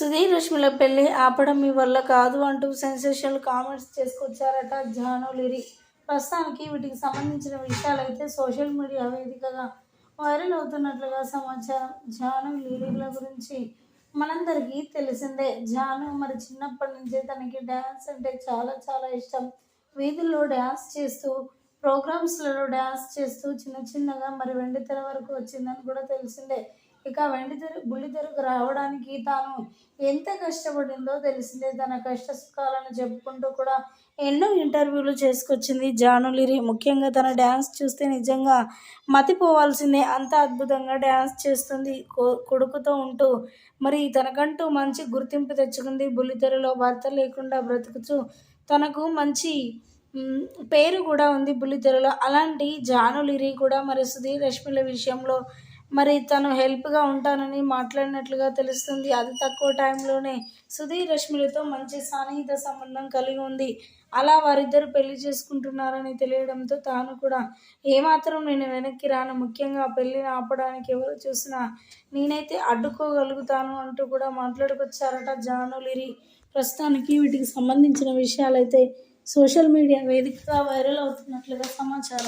సుధీర్ రష్మిల పెళ్ళి ఆపడం మీ వల్ల కాదు అంటూ సెన్సేషనల్ కామెంట్స్ చేసుకొచ్చారట జాను లిరి. ప్రస్తుతానికి వీటికి సంబంధించిన విషయాలైతే సోషల్ మీడియా వేదికగా వైరల్ అవుతున్నట్లుగా సమాచారం. జాను లిరిల గురించి మనందరికీ తెలిసిందే. జాను మరి చిన్నప్పటి నుంచే తనకి డ్యాన్స్ అంటే చాలా చాలా ఇష్టం. వీధుల్లో డ్యాన్స్ చేస్తూ ప్రోగ్రామ్స్లలో డ్యాన్స్ చేస్తూ చిన్న చిన్నగా మరి వెండితెర వరకు వచ్చిందని కూడా తెలిసిందే. ఇక వెండితెరు బుల్లితెరకు రావడానికి తాను ఎంత కష్టపడిందో తెలిసిందే. తన కష్ట సుఖాలను చెప్పుకుంటూ కూడా ఎన్నో ఇంటర్వ్యూలు చేసుకొచ్చింది జానులిరి. ముఖ్యంగా తన డ్యాన్స్ చూస్తే నిజంగా మతిపోవాల్సిందే. అంత అద్భుతంగా డ్యాన్స్ చేస్తుంది. కొ- కొడుకుతో ఉంటూ మరి తనకంటూ మంచి గుర్తింపు తెచ్చుకుంది. బుల్లితెరలో భర్త లేకుండా బ్రతుకుతూ తనకు మంచి పేరు కూడా ఉంది బుల్లితెరలో అలాంటి జానులిరి కూడా మరి సుధీర్ రష్మిల విషయంలో మరి తను హెల్ప్గా ఉంటానని మాట్లాడినట్లుగా తెలుస్తుంది. అది తక్కువ టైంలోనే సుధీర్ రష్మిలతో మంచి సాన్నిహిత సంబంధం కలిగి ఉంది. అలా వారిద్దరు పెళ్ళి చేసుకుంటున్నారని తెలియడంతో తాను కూడా ఏమాత్రం నేను వెనక్కి రాను. ముఖ్యంగా పెళ్ళిని ఆపడానికి ఎవరు చూసినా నేనైతే అడ్డుకోగలుగుతాను అంటూ కూడా మాట్లాడుకొచ్చారట జానులిరి ప్రస్తుతానికి వీటికి సంబంధించిన విషయాలైతే సోషల్ మీడియా వేదికగా వైరల్ అవుతున్నట్లుగా సమాచారం.